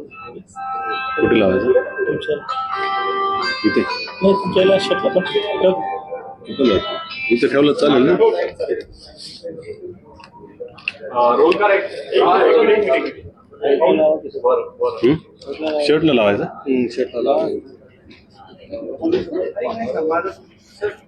कुठे लावायचं? इथे. तुमच्या शेतला पण कुठं लावायचं इथे ठेवलं चालेल ना? हं? शर्टला लावायचं. हा.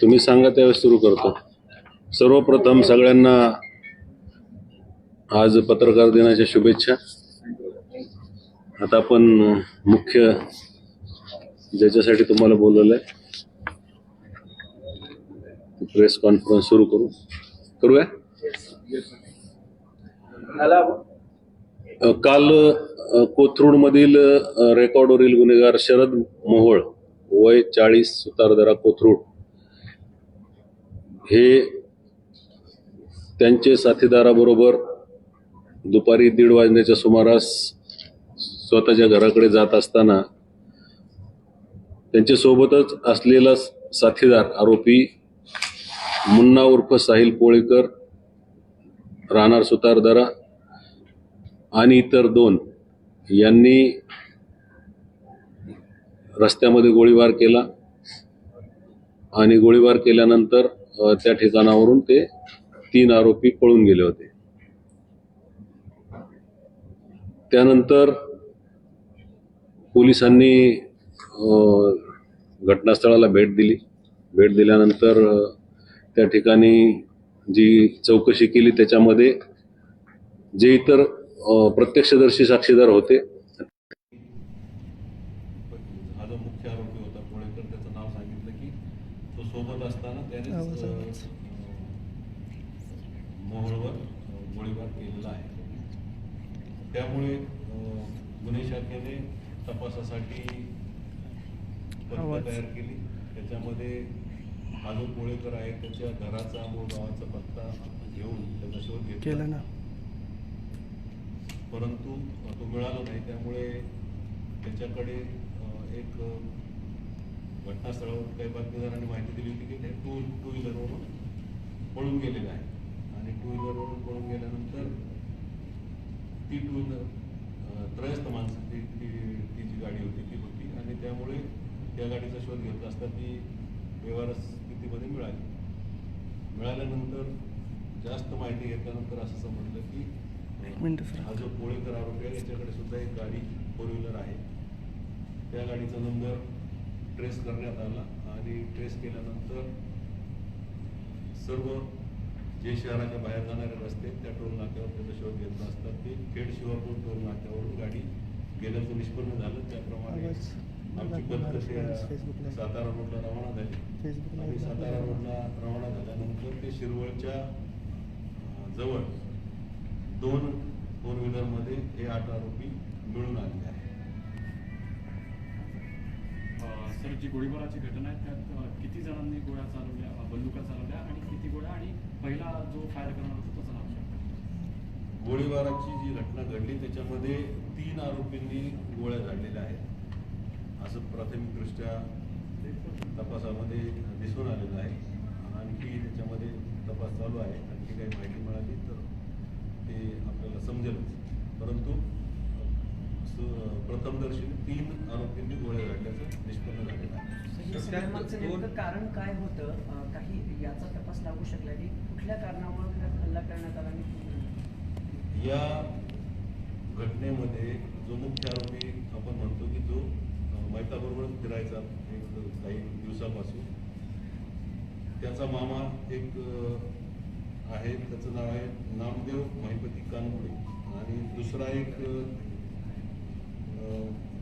तुम्ही सांगा त्यावेळेस सुरू करतो. सर्वप्रथम सगळ्यांना आज पत्रकार दिनाच्या शुभेच्छा. आता आपण मुख्य ज्याच्यासाठी तुम्हाला बोलवलंय प्रेस कॉन्फरन्स सुरू करू. करूया? काल कोथरूडमधील रेकॉर्डवरील गुन्हेगार शरद मोहोळ वय चाळीस सुतारदरा कोथरूड हे त्यांचे साथीदाराबरोबर दुपारी दीड वाजण्याच्या सुमारास स्वतःच्या घराकडे जात असताना त्यांच्या सोबतच असलेला साथीदार आरोपी मुन्ना उर्फ साहिल पोळेकर राहणार सुतारदरा आणि इतर दोन यांनी रस्त्यामध्ये गोळीबार केला आणि गोळीबार केल्यानंतर त्या ठिकाणावरून ते तीन आरोपी पळून गेले होते. त्यानंतर पोलिसांनी घटनास्थळाला भेट दिली. भेट दिल्यानंतर त्या ठिकाणी जी चौकशी केली त्याच्यामध्ये जे इतर प्रत्यक्षदर्शी साक्षीदार होते. हा जो मुख्य आरोपी होता कोळेकर त्याचं नाव सांगितलं की तो सोबत असताना मोहोळवर गोळीबार केलेला आहे. त्यामुळे गुन्हे शाखेने तपासासाठी पथकं तयार केली. त्याच्यामध्ये हा जो कोळेकर आहे त्याच्या घराचा मूळ गावाचा पत्ता घेऊन त्याचा शोध घेतला. केलं ना. परंतु तो मिळाला नाही. त्यामुळे त्याच्याकडे एक घटनास्थळावर काही बातमीदारांनी माहिती दिली होती की ते टू टू व्हीलरवरून पळून गेलेलं आहे आणि टू व्हीलरवरून पळून गेल्यानंतर ती टू व्हीलर त्रयस्थ माणसं ती ती ती जी गाडी होती ती होती. आणि त्यामुळे त्या गाडीचा शोध घेत असता ती व्यवहार स्थितीमध्ये मिळाली. मिळाल्यानंतर जास्त माहिती घेतल्यानंतर असं समजलं की मिनिट सर हा जो पोळेकर आरोपी आहे याच्याकडे सुद्धा एक गाडी फोर व्हीलर आहे. त्या गाडीचा नंबर ट्रेस करण्यात आला आणि ट्रेस केल्यानंतर सर्व जे शहराच्या बाहेर जाणारे रस्ते त्या टोल नाक्यावर त्याचा शोध घेतला असता ते खेड शिवापूर टोल नाक्यावरून गाडी गेल्याचं निष्पन्न झालं. त्याप्रमाणे आमची त्या सातारा रोडला रवाना झाली. आणि सातारा रोडला रवाना झाल्यानंतर ते शिरवळच्या जवळ दोन फोर व्हीलरमध्ये हे आठ आरोपी मिळून आलेले आहेत. सर जी गोळीबाराची घटना आहे त्यात किती जणांनी गोळ्या चालवल्या बंदुका चालवल्या आणि किती गोळ्या आणि पहिला जो फायर करणार होता त्याचं नाव गोळीबाराची जी घटना घडली त्याच्यामध्ये तीन आरोपींनी गोळ्या झाडलेल्या आहेत. असं प्राथमिकदृष्ट्या तपासामध्ये दिसून आलेलं आहे. आणखी त्याच्यामध्ये तपास चालू आहे. आणखी काही माहिती मिळाली तर समजेलच परंतु स- प्रथमदर्शी तीन आरोपींनी गोळ्या झाडल्याचं निष्पन्न झालेलं आहे. कारण काय होतं? काही याचा तपास लागू शकला की कुठल्या कारणामुळे हल्ला करण्यात आला या घटनेमध्ये जो मुख्य आरोपी आपण म्हणतो की जो मैताबरोबर फिरायचा एक काही दिवसापासून त्याचा मामा एक आहे त्याचं नाव आहे नामदेव महिपती कानपुडे आणि दुसरा एक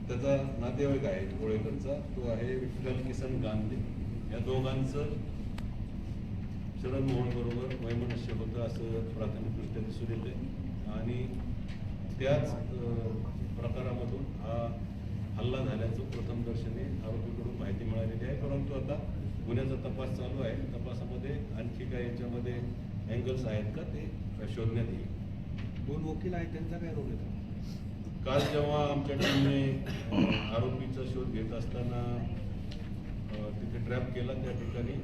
त्याचा नातेवाईक आहे कोळेकरचा तो आहे विठ्ठल किसन गांधे. या दोघांचं शरण मोहन बरोबर वैमनस्य होतं असं प्राथमिकदृष्ट्या दिसून येते आणि त्याच प्रकारामधून हा हल्ला झाल्याचं प्रथमदर्शनी आरोपीकडून माहिती मिळालेली आहे. परंतु आता गुन्ह्याचा तपास चालू आहे. तपासामध्ये आणखी काय याच्यामध्ये अँगल्स आहेत का ते शोधण्यात येईल दोन वकील आहेत त्यांचा काय रोल आहे? काल जेव्हा आमच्या टीमने आरोपीचा शोध घेत असताना तिथे ट्रॅप केला त्या ठिकाणी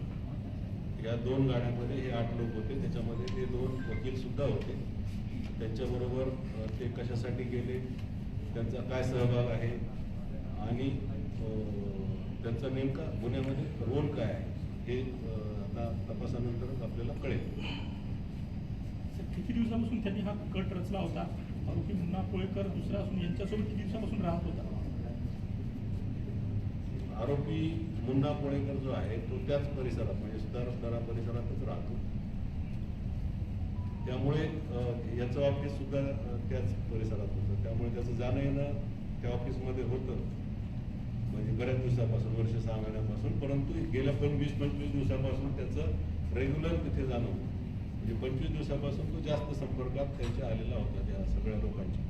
या दोन गाड्यांमध्ये हे आठ लोक होते. त्याच्यामध्ये ते दोन वकील सुद्धा होते. त्यांच्याबरोबर ते कशासाठी गेले त्यांचा काय सहभाग आहे आणि त्यांचा नेमका गुन्ह्यामध्ये रोल काय आहे हे आता तपासानंतरच आपल्याला कळेल. किती दिवसापासून त्यांनी हा कट रचला होता? आरोपी मुन्ना कोळेकर दुसरा असून यांच्यासोबत किती दिवसापासून राहत होता? आरोपी मुन्ना कोळेकर जो आहे तो त्याच परिसरात म्हणजे सुधारस्तारा परिसरातच राहतो. त्यामुळे याचं ऑफिस सुद्धा त्याच परिसरात होतं. त्यामुळे त्याचं जाणं येणं त्या ऑफिसमध्ये होतं. म्हणजे बऱ्याच दिवसापासून वर्ष सहा महिन्यापासून परंतु गेल्या पण वीस पंचवीस दिवसापासून त्याचं रेग्युलर तिथे जाणं होतं. म्हणजे पंचवीस दिवसापासून तो जास्त संपर्कात त्यांच्या आलेला होता त्या सगळ्या लोकांच्या.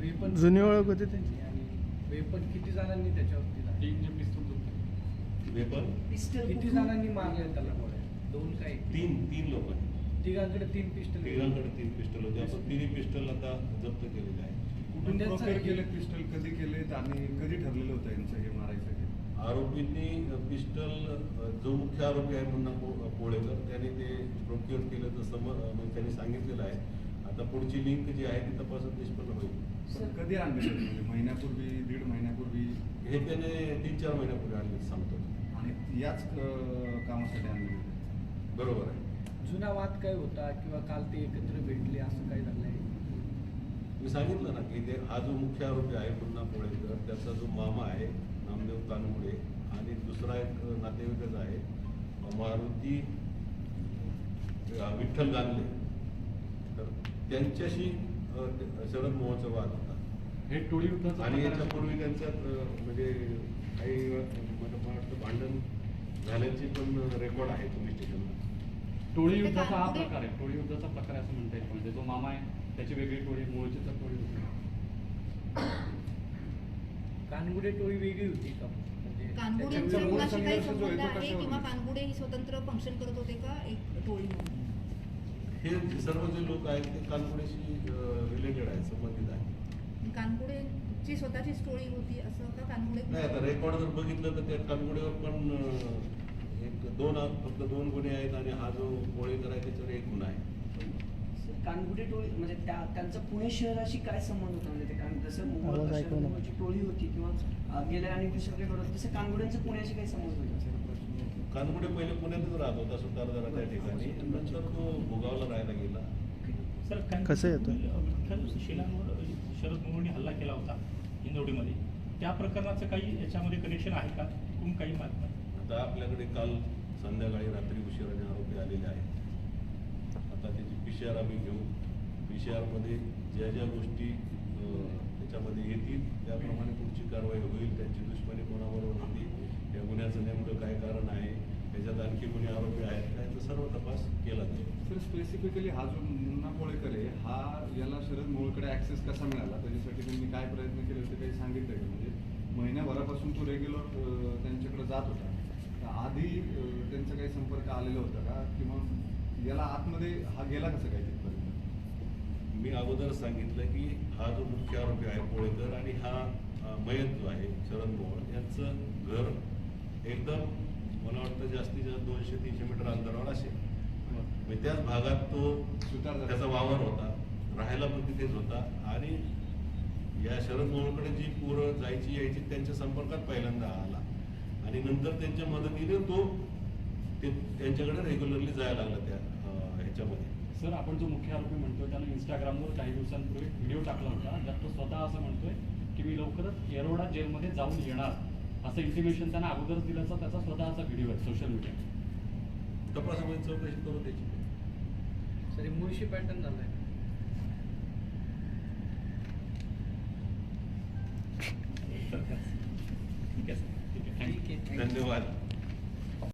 वेपन जुनी ओळख होती त्यांची. आणि वेपन किती जणांनी त्याच्यावरती? तीन जे पिस्तूल होते. वेपन पिस्टल किती जणांनी मारले त्याला गोळ्या? दोन काय? तीन तीन लोक. तिघांकडे तीन पिस्टल तिघांकडे तीन पिस्टल होते. आपण तिन्ही पिस्टल आता जप्त केलेले आहे कुठून केले पिस्टल कधी केलेत आणि कधी ठरलेलं होतं यांचं हे मारायचं? आरोपींनी पिस्टल जो मुख्य आरोपी आहे मुन्ना को- कोळेकर त्याने ते प्रोक्युअर केलं जसं म- अ, म्हणजे त्यांनी सांगितलेलं आहे. आता पुढची लिंक जी आहे ती तपासात निष्पन्न होईल. कधी आणलेलं होतं? म्हणजे महिन्यापूर्वी दीड महिन्यापूर्वी? हे त्याने तीन चार महिन्यापूर्वी आणले सांगतो. आणि याच कामासाठी आणलेलं होतं. बरोबर आहे. जुना वाद काय होता किंवा काल ते एकत्र भेटले असं काय झालंय मी सांगितलं ना की ते हा जो मुख्य आरोपी आहे मुन्ना कोळेकर त्याचा जो मामा आहे नामदेव कानमुडे आणि दुसरा एक नातेवाईकच आहे मारुती विठ्ठल गांधले तर त्यांच्याशी शरद मोहनचा वाद होता. हे टोळी आणि याच्यापूर्वी त्यांच्यात म्हणजे काही मला वाटतं भांडण झाल्याची पण रेकॉर्ड आहे पोलीस स्टेशनला. टोळी युद्धाचा हा प्रकार आहे. टोळी युद्धाचा प्रकार आहे असं म्हणता येईल. म्हणजे जो मामा आहे त्याची वेगळी टोळी मूळची तर टोळी होती. कानगुडे टोळी वेगळी होती का? म्हणजे मूळ मुलाशी काही संघर्ष जो आहे संबंध तो आहे कशावर किंवा आहे? कानगुडे ही स्वतंत्र फंक्शन करत होते का एक टोळी म्हणून? हे सर्व जे लोक आहेत ते कानपुडेशी रिलेटेड आहेत संबंधित आहेत. कानगुडेची स्वतःची स्टोरी होती असं का कानगुडे? नाही आता रेकॉर्ड जर बघितलं तर त्या कानगुडेवर पण अं, एक दोन फक्त दोन गुन्हे आहेत आणि हा जो कोळेकर आहे त्याच्यावर एक गुन्हा आहे. कानगुडे टोळी म्हणजे त्या त्यांचा पुणे शहराशी काय संबंध होता? म्हणजे ते कारण जसं मुंबई आवाज ऐकू नका. शहराची टोळी होती किंवा गेल्या आणि दुसऱ्याकडे होतं तसं कानगुड्यांचा पुण्याशी काही संबंध होता? कानगुडे पहिले पुण्यातच राहत होता सुतारदारा त्या ठिकाणी. नंतर तो भोगावला राहायला गेला. सर काय कसं येतं? विठ्ठल शेलांवर शरद मोहनने हल्ला केला होता हिंदवडीमध्ये त्या प्रकरणाचं काही याच्यामध्ये कनेक्शन आहे का? काही माहीत नाही आता आपल्याकडे काल संध्याकाळी रात्री उशिराने आरोपी आलेले आहेत. आता त्याची पी सी आर आम्ही घेऊ. पी सी आरमध्ये ज्या ज्या गोष्टी त्याच्यामध्ये येतील त्याप्रमाणे पुढची कारवाई होईल त्यांची दुश्मनी कोणाबरोबर होती या गुन्ह्याचं नेमकं काय कारण आहे त्याच्यात आणखी कोणी आरोपी आहेत काय तर सर्व तपास केला जाईल. सर स्पेसिफिकली हा जो मुन्ना कोळेकर आहे हा याला शरद मोळकडे ऍक्सेस कसा मिळाला? त्याच्यासाठी त्यांनी काय प्रयत्न केले होते काही सांगितलं का? म्हणजे महिन्याभरापासून तो रेग्युलर त्यांच्याकडे जात होता. तर आधी त्यांचा काही संपर्क आलेला होता का? किंवा याला आतमध्ये हा गेला कसं काय मी अगोदर सांगितलं की हा जो मुख्य आरोपी आहे कोळेकर आणि हा मयत जो आहे शरद मोहोळ यांचं घर एकदम मला वाटतं जास्तीत जास्त दोनशे तीनशे मीटर अंतरावर असेल. म्हणजे त्याच भागात तो. त्याचा वावर होता राहायला पण तिथेच होता आणि या शरद मोहोळकडे जी पोरं जायची यायची त्यांच्या संपर्कात पहिल्यांदा आला. आणि नंतर त्यांच्या मदतीने तो ते त्यांच्याकडे रेग्युलरली जायला लागला त्या ह्याच्यामध्ये सर आपण जो मुख्य आरोपी म्हणतोय त्यानं इंस्टाग्रामवर काही दिवसांपूर्वी व्हिडिओ टाकला होता ज्यात तो स्वतः असं म्हणतोय की मी लवकरच येरोडा जेलमध्ये जाऊन येणार. असं इंटिमेशन त्यानं अगोदरच दिल्याचा त्याचा स्वतःचा व्हिडिओ आहे सोशल मीडिया तपासामध्ये चौकशी करू त्याची सर मुळशी पॅटर्न झालाय.